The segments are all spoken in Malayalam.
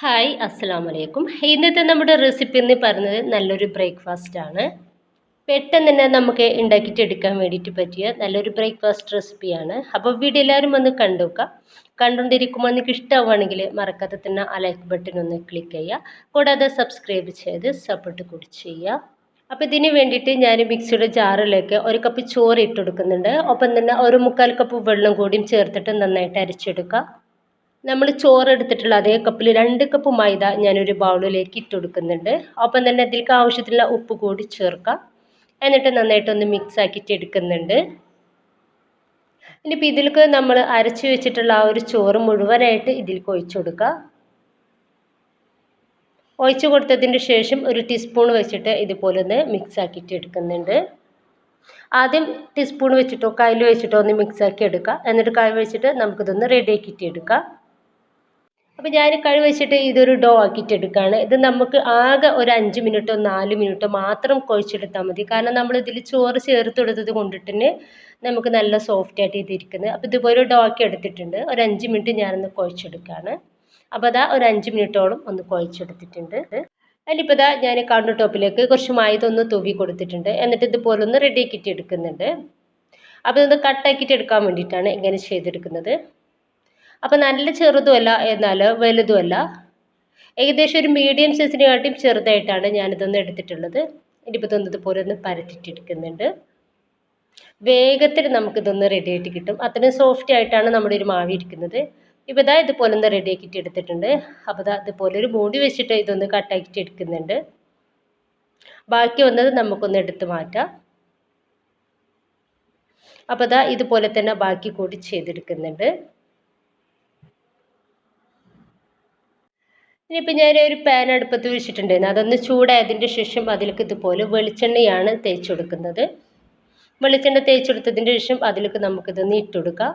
ഹായ് അസ്സാം വലൈക്കും ഇന്നത്തെ നമ്മുടെ റെസിപ്പി എന്ന് പറയുന്നത് നല്ലൊരു ബ്രേക്ക്ഫാസ്റ്റ് ആണ്. പെട്ടെന്ന് തന്നെ നമുക്ക് ഉണ്ടാക്കിയിട്ടെടുക്കാൻ വേണ്ടിയിട്ട് പറ്റിയ നല്ലൊരു ബ്രേക്ക്ഫാസ്റ്റ് റെസിപ്പിയാണ് അപ്പോൾ വീഡിയോ എല്ലാവരും ഒന്ന് കണ്ടുനോക്കുക കണ്ടുകൊണ്ടിരിക്കുമ്പോൾ നിങ്ങൾക്ക് ഇഷ്ടമാവുകയാണെങ്കിൽ മറക്കാതെ തന്നെ ആ ലൈക്ക് ബട്ടൺ ഒന്ന് ക്ലിക്ക് ചെയ്യുക. കൂടാതെ സബ്സ്ക്രൈബ് ചെയ്ത് സപ്പോർട്ട് കൂടി ചെയ്യുക. അപ്പോൾ ഇതിന് വേണ്ടിയിട്ട് ഞാൻ മിക്സിയുടെ ജാറിലേക്ക് ഒരു കപ്പ് ചോറ് ഇട്ട് കൊടുക്കുന്നുണ്ട്. ഒപ്പം തന്നെ ഒരു മുക്കാൽ കപ്പ് വെള്ളം കൂടിയും ചേർത്തിട്ട് നന്നായിട്ട് അരച്ചെടുക്കുക. നമ്മൾ ചോറ് എടുത്തിട്ടുള്ള അതേ കപ്പിൽ രണ്ട് കപ്പ് മൈദ ഞാനൊരു ബൗളിലേക്ക് ഇട്ട് കൊടുക്കുന്നുണ്ട്. ഒപ്പം തന്നെ അതിലേക്ക് ആവശ്യത്തിനുള്ള ഉപ്പ് കൂടി ചേർക്കാം. എന്നിട്ട് നന്നായിട്ടൊന്ന് മിക്സ് ആക്കിയിട്ട് എടുക്കുന്നുണ്ട്. ഇനിയിപ്പോൾ ഇതിലേക്ക് നമ്മൾ അരച്ച് വെച്ചിട്ടുള്ള ആ ഒരു ചോറ് മുഴുവനായിട്ട് ഇതിലേക്ക് ഒഴിച്ചു കൊടുക്കുക ഒഴിച്ച് കൊടുത്തതിന് ശേഷം ഒരു ടീസ്പൂൺ വെച്ചിട്ട് ഇതുപോലെ ഒന്ന് മിക്സ് ആക്കിയിട്ട് എടുക്കുന്നുണ്ട്. ആദ്യം ടീസ്പൂൺ വെച്ചിട്ടോ കയ്യിൽ വെച്ചിട്ടോ ഒന്ന് മിക്സ് ആക്കി എടുക്കുക എന്നിട്ട് കൈ വെച്ചിട്ട് നമുക്കിതൊന്ന് റെഡി ആക്കിയിട്ട് എടുക്കാം. അപ്പോൾ ഞാൻ കഴി വെച്ചിട്ട് ഇതൊരു ഡോ ആക്കിയിട്ട് എടുക്കുകയാണ് ഇത് നമുക്ക് ആകെ ഒരു അഞ്ച് മിനിറ്റോ നാല് മിനിറ്റോ മാത്രം കുഴച്ചെടുത്താൽ മതി. കാരണം നമ്മൾ ഇതിൽ ചോറ് ചേർത്ത് കൊടുത്തത് കൊണ്ടിട്ട് നമുക്ക് നല്ല സോഫ്റ്റ് ആയിട്ട് ഇതിരിക്കുന്നത് അപ്പോൾ ഇതുപോലെ ഡോ ആക്കി എടുത്തിട്ടുണ്ട്. ഒരു അഞ്ച് മിനിറ്റ് ഞാനൊന്ന് കുഴച്ചെടുക്കുകയാണ് അപ്പോൾ അതാ ഒരു അഞ്ച് മിനിറ്റോളം ഒന്ന് കുഴച്ചെടുത്തിട്ടുണ്ട്. അതിലിപ്പോൾ ഇതാ ഞാൻ കൗണ്ടർ ടോപ്പിലേക്ക് കുറച്ച് മൈദ ഒന്ന് തൂവി കൊടുത്തിട്ടുണ്ട്. എന്നിട്ട് ഇതുപോലെ ഒന്ന് റെഡി ആക്കിയിട്ട് എടുക്കുന്നുണ്ട്. അപ്പോൾ ഇത് കട്ടാക്കിയിട്ട് എടുക്കാൻ വേണ്ടിയിട്ടാണ് ഇങ്ങനെ ചെയ്തെടുക്കുന്നത്. അപ്പോൾ നല്ല ചെറുതുമല്ല എന്നാൽ വലുതുമല്ല. ഏകദേശം ഒരു മീഡിയം സൈസിനെക്കാട്ടിയും ചെറുതായിട്ടാണ് ഞാനിതൊന്ന് എടുത്തിട്ടുള്ളത്. ഇനിയിപ്പോൾ ഇതൊന്ന് ഒന്ന് പരത്തിട്ടെടുക്കുന്നുണ്ട് വേഗത്തിൽ നമുക്കിതൊന്ന് റെഡി ആയിട്ട് കിട്ടും. അത്രയും സോഫ്റ്റ് ആയിട്ടാണ് നമ്മുടെ ഒരു മാവി ഇരിക്കുന്നത്. ഇപ്പോൾ ഇതാ ഇതുപോലെ ഒന്ന് റെഡി ആക്കിയിട്ട് എടുത്തിട്ടുണ്ട്. അപ്പോൾ ഇതാ ഇതുപോലെ ഒരു മൂടി വെച്ചിട്ട് ഇതൊന്ന് കട്ടാക്കിയിട്ട് എടുക്കുന്നുണ്ട്. ബാക്കി വന്നത് നമുക്കൊന്ന് എടുത്ത് മാറ്റാം. അപ്പോൾ ഇതാ ഇതുപോലെ തന്നെ ബാക്കി കൂടി ചെയ്തെടുക്കുന്നുണ്ട്. ഇനിയിപ്പോൾ ഞാൻ ഒരു പാൻ അടുപ്പത്ത് വെച്ചിട്ടുണ്ടായിരുന്നു. അതൊന്ന് ചൂടായതിന്റെ ശേഷം അതിലേക്ക് ഇതുപോലെ വെളിച്ചെണ്ണയാണ് തേച്ച് കൊടുക്കുന്നത്. വെളിച്ചെണ്ണ തേച്ച് കൊടുത്തതിന്റെ ശേഷം അതിലേക്ക് നമുക്കിതൊന്ന് ഇട്ട് കൊടുക്കാം.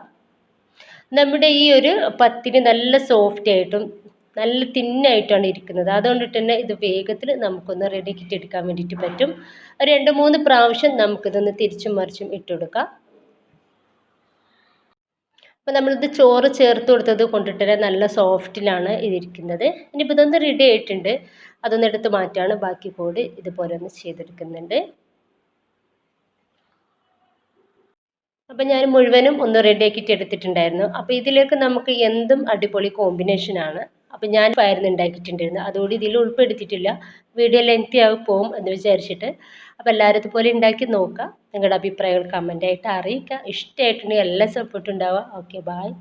നമ്മുടെ ഈ ഒരു പത്തിരി നല്ല സോഫ്റ്റ് ആയിട്ടും നല്ല തിന്നായിട്ടാണ് ഇരിക്കുന്നത്. അതുകൊണ്ടിട്ട് തന്നെ ഇത് വേഗത്തിൽ നമുക്കൊന്ന് റെഡി എടുക്കാൻ വേണ്ടിയിട്ട് പറ്റും. രണ്ട് മൂന്ന് പ്രാവശ്യം നമുക്കിതൊന്ന് തിരിച്ചും മറിച്ചും ഇട്ട് കൊടുക്കാം. അപ്പോൾ നമ്മളിത് ചോറ് ചേർത്ത് കൊടുത്തത് കൊണ്ടിട്ട് നല്ല സോഫ്റ്റിലാണ് ഇതിരിക്കുന്നത്. ഇനിയിപ്പോൾ ഇതൊന്ന് റെഡി ആയിട്ടുണ്ട്. അതൊന്ന് എടുത്ത് മാറ്റാണ്. ബാക്കി കൂടി ഇതുപോലെ ഒന്ന് ചെയ്തെടുക്കുന്നുണ്ട്. അപ്പോൾ ഞാൻ മുഴുവനും ഒന്ന് റെഡി ആക്കിയിട്ട് എടുത്തിട്ടുണ്ടായിരുന്നു. അപ്പോൾ ഇതിലേക്ക് നമുക്ക് എന്തും അടിപൊളി കോമ്പിനേഷനാണ് അപ്പോൾ ഞാൻ പയർന്ന് ഉണ്ടാക്കിയിട്ടുണ്ടായിരുന്നു അതുകൊണ്ട് ഇതിൽ ഉൾപ്പെടുത്തിയിട്ടില്ല. വീഡിയോ ലെങ്ത്തി ആവും പോകും എന്ന് വിചാരിച്ചിട്ട്. അപ്പോൾ എല്ലാവരും ഇതുപോലെ ഉണ്ടാക്കി നോക്കുക നിങ്ങളുടെ അഭിപ്രായങ്ങൾ കമന്റായിട്ട് അറിയിക്കുക ഇഷ്ടമായിട്ടുണ്ടെങ്കിൽ എല്ലാ സപ്പോർട്ടും ഉണ്ടാവുക. Okay bye